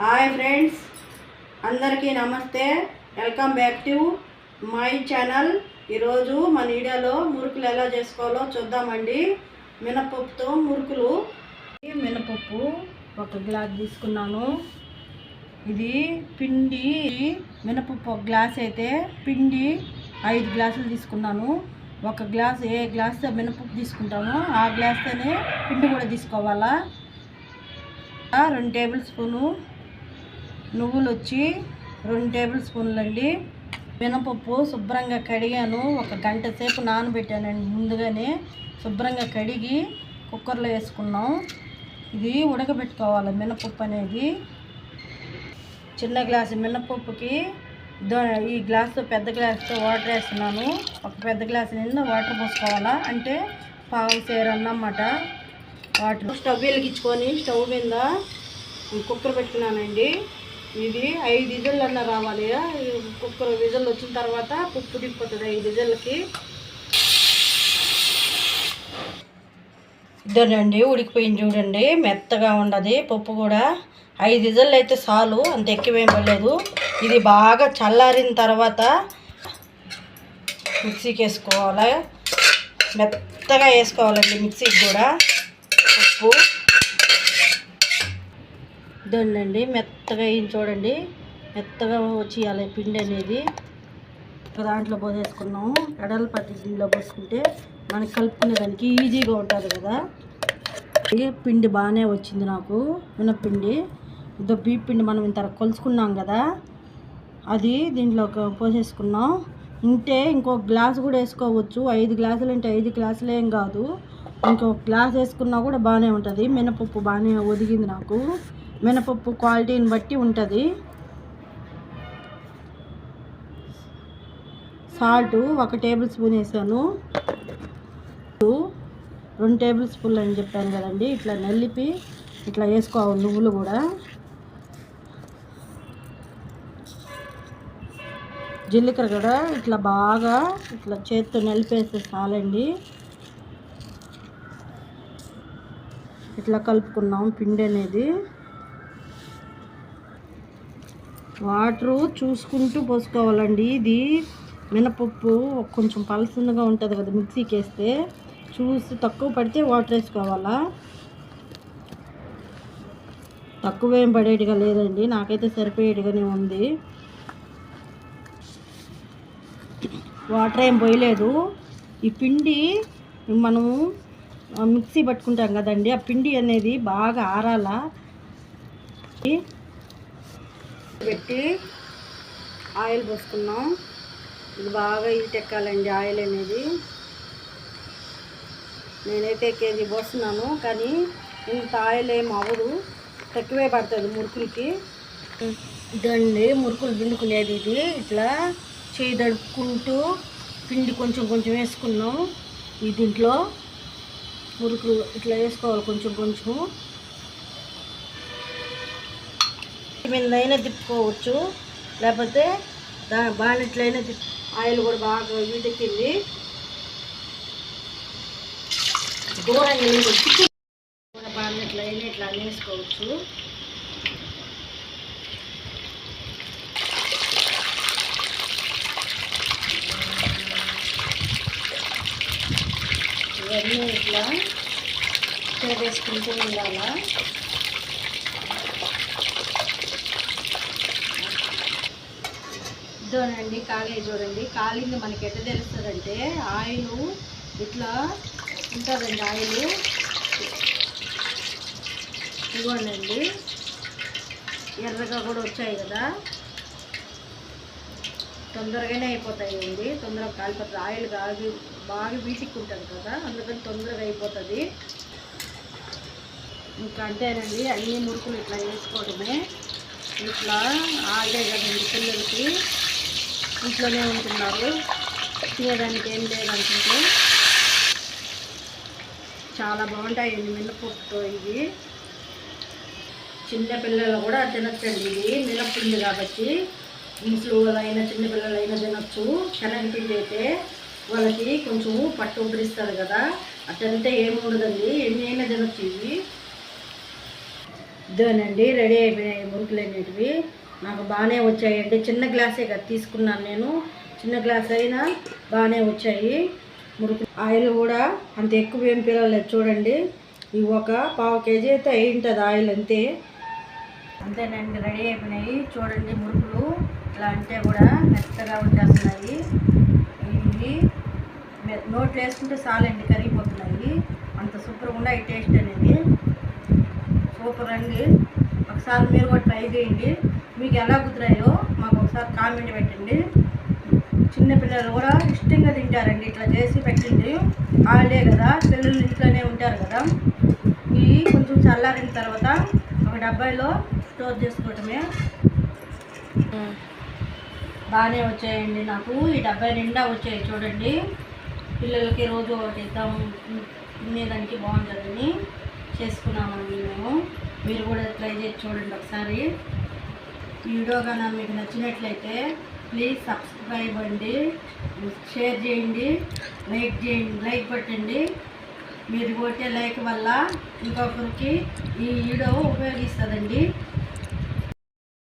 Hi friends అందరికీ నమస్తే. Welcome back to my channel. ఈరోజు మన వీడియోలో మురుకులు ఎలా చేసుకోవాలో చూద్దామండి. మినపప్పుతో మురుకులు. మినపప్పు ఒక గ్లాస్ తీసుకున్నాను. ఇది పిండి మినపప్పు ఒక గ్లాస్ అయితే పిండి ఐదు గ్లాసులు తీసుకున్నాను. ఒక గ్లాస్ ఏ గ్లాస్ మినపప్పు తీసుకుంటామో ఆ గ్లాస్తోనే పిండి కూడా తీసుకోవాలా? రెండు టేబుల్ స్పూను నువ్వులు వచ్చి రెండు టేబుల్ స్పూన్లు అండి మినపప్పు శుభ్రంగా కడిగాను. ఒక గంట సేపు నానబెట్టానండి ముందుగానే. శుభ్రంగా కడిగి కుక్కర్లో వేసుకున్నాం. ఇది ఉడకబెట్టుకోవాలి మినపప్పు అనేది. చిన్న గ్లాసు మినపప్పుకి ఈ గ్లాసు పెద్ద గ్లాసుతో వాటర్ వేస్తున్నాను. ఒక పెద్ద గ్లాస్ నిండా వాటర్ పోసుకోవాలా? అంటే పావు సేరు అన్నమాట వాటర్. స్టవ్ వెలిగించుకొని స్టవ్ మీద కుక్కర్ పెట్టుకున్నానండి. ఇది ఐదు విజిల్ అన్న రావాలి కుక్కర్ విజిల్ వచ్చిన తర్వాత పుప్పు దిప్పుతుంది ఐదు విజిల్కి ఇద్దరండి ఉడికిపోయింది చూడండి. మెత్తగా ఉండదు పప్పు కూడా. ఐదు విజిల్ అయితే చాలు అంత ఎక్కువేం పడలేదు ఇది బాగా చల్లారిన తర్వాత మిక్సీకి వేసుకోవాలి. మెత్తగా వేసుకోవాలండి మిక్సీకి కూడా. ఉప్పు ఇదండి మెత్తగా వేయించి చూడండి. మెత్తగా వచ్చేయాలి పిండి అనేది దాంట్లో పోసేసుకున్నాము. ఎడల పట్టిలో పోసుకుంటే మనకి కలుపుకునే దానికి ఈజీగా ఉంటుంది కదా. ఈ పిండి బాగానే వచ్చింది నాకు మినప్పిండి. ఇదో బీప్ పిండి మనం ఇంత కొలుచుకున్నాం కదా. అది దీంట్లో పోసేసుకున్నాం. ఉంటే ఇంకో గ్లాస్ కూడా వేసుకోవచ్చు. ఐదు గ్లాసులు అంటే ఐదు గ్లాసులు ఏం కాదు. ఇంకొక గ్లాస్ వేసుకున్నా కూడా బాగానే ఉంటుంది. మినపప్పు బాగానే ఒదిగింది నాకు. మినపప్పు క్వాలిటీని బట్టి ఉంటుంది. సాల్ట్ ఒక టేబుల్ స్పూన్ వేసాను. రెండు టేబుల్ స్పూన్లు అని చెప్పాను కదండి. ఇట్లా నలిపి ఇట్లా వేసుకోవాలి నువ్వులు కూడా. జీలకర్ర కూడా ఇట్లా బాగా ఇట్లా చేత్తో నలిపేస్తే చాలండి. ఇట్లా కలుపుకున్నాం పిండి అనేది. వాటరు చూసుకుంటూ పోసుకోవాలండి. ఇది మినపప్పు కొంచెం పలసన్నగా ఉంటుంది కదా మిక్సీకి వేస్తే చూసి తక్కువ పడితే వాటర్ వేసుకోవాలా? తక్కువ ఏం పడేటిగా లేదండి. నాకైతే సరిపోయేటిగానే ఉంది. వాటర్ ఏం పోయలేదు. ఈ పిండి మనము మిక్సీ పట్టుకుంటాం కదండి. ఆ పిండి అనేది బాగా ఆరాలా? పెట్టి ఆయిల్ పోసుకున్నాం. ఇది బాగా హీట్ ఎక్కాలండి ఆయిల్ అనేది. నేనైతే కేజీ పోస్తున్నాను కానీ ఇంత ఆయిల్ ఏం అవ్వదు. తక్కువే పడుతుంది మురుకులకి. దండి మురుకులు పిండుకునేది ఇది. ఇట్లా చేయి దడుపుకుంటూ పిండి కొంచెం కొంచెం వేసుకున్నాం. ఈ దీంట్లో మురుకులు ఇట్లా వేసుకోవాలి కొంచెం కొంచెం మీదైనా తిప్పుకోవచ్చు. లేకపోతే దా బాణెట్లయినా ఆయిల్ కూడా బాగా వీటెక్కింది దూరంగా కూడా బాణెట్లయినా ఇట్లా వేసుకోవచ్చు ఇవన్నీ ఇట్లా వేసుకుంటూ ఉండాలా? చూడండి కాలే చూడండి కాలింది మనకి ఎట్లా తెలుస్తుందంటే ఆయిల్ ఇట్లా ఉంటుందండి ఆయిల్. ఇవ్వండి ఎర్రగా కూడా వచ్చాయి కదా. తొందరగానే అయిపోతాయండి. తొందరగా కాలిపోతుంది ఆయిల్ కాగి బాగా వీటికి ఉంటుంది కదా అందుకని తొందరగా అయిపోతుంది. ఇంకా అంతేనండి అన్ని మురుకులు ఇట్లా వేసుకోవడమే. ఇట్లా ఆగే కదండి పిల్లలకి. ఇంట్లోనే ఉంటున్నారు. తినేదానికి ఏం లేదనుకుంటే చాలా బాగుంటాయండి మినపప్పుతో ఇవి. చిన్నపిల్లలు కూడా తినచ్చండి ఇది మినప్పిండి కాబట్టి ముసలి అయినా చిన్నపిల్లలైనా తినచ్చు. శనగపిండి అయితే వాళ్ళకి కొంచెం పట్టు ఉబ్బరిస్తుంది కదా. అట్లంటే ఏమి ఉండదండి. ఎన్ని అయినా తినచ్చు ఇవి. ఇదేనండి రెడీ అయిపోయినాయి మురుకులు అనేటివి. నాకు బాగానే వచ్చాయండి చిన్న గ్లాసే కదా తీసుకున్నాను నేను. చిన్న గ్లాస్ అయినా బాగానే వచ్చాయి. మురుకు ఆయిల్ కూడా అంత ఎక్కువ ఏం పిల్లలేదు చూడండి. ఇవి ఒక పావు కేజీ అయితే అయి ఉంటుంది ఆయిల్ అంతే. అంతేనండి రెడీ అయిపోయినాయి. చూడండి మురుకులు ఇట్లా అంటే కూడా మెత్తగా వచ్చేస్తున్నాయి. ఇవి నోట్లు వేసుకుంటే చాలండి కరిగిపోతున్నాయి. అంత సూపర్గా ఉన్నాయి టేస్ట్ అనేది. సూపర్ అండి. ఒకసారి మీరు కూడా ట్రై చేయండి. మీకు ఎలా కుదిరాయో మాకు ఒకసారి కామెంట్ పెట్టండి. చిన్నపిల్లలు కూడా ఇష్టంగా తింటారండి ఇట్లా చేసి పెట్టండి. వాళ్ళే కదా పిల్లలు ఇంట్లోనే ఉంటారు కదా. ఇవి కొంచెం చల్లారిన తర్వాత ఒక డబ్బాయిలో స్టోర్ చేసుకోవటమే. బాగానే వచ్చాయండి నాకు. ఈ డబ్బాయి నిండా వచ్చాయి చూడండి. పిల్లలకి రోజు ఒకటి ఇద్దాం తినేదానికి బాగుంటుందని చేసుకున్నామండి మేము. మీరు కూడా ట్రై చేసి చూడండి ఒకసారి. వీడియో కనుక మీకు నచ్చినట్లయితే ప్లీజ్ సబ్స్క్రైబ్ అండి షేర్ చేయండి లైక్ చేయండి లైక్ పెట్టండి మీరు కొట్టే లైక్ వల్ల ఇంకొకరికి ఈ వీడియో ఉపయోగిస్తుందండి.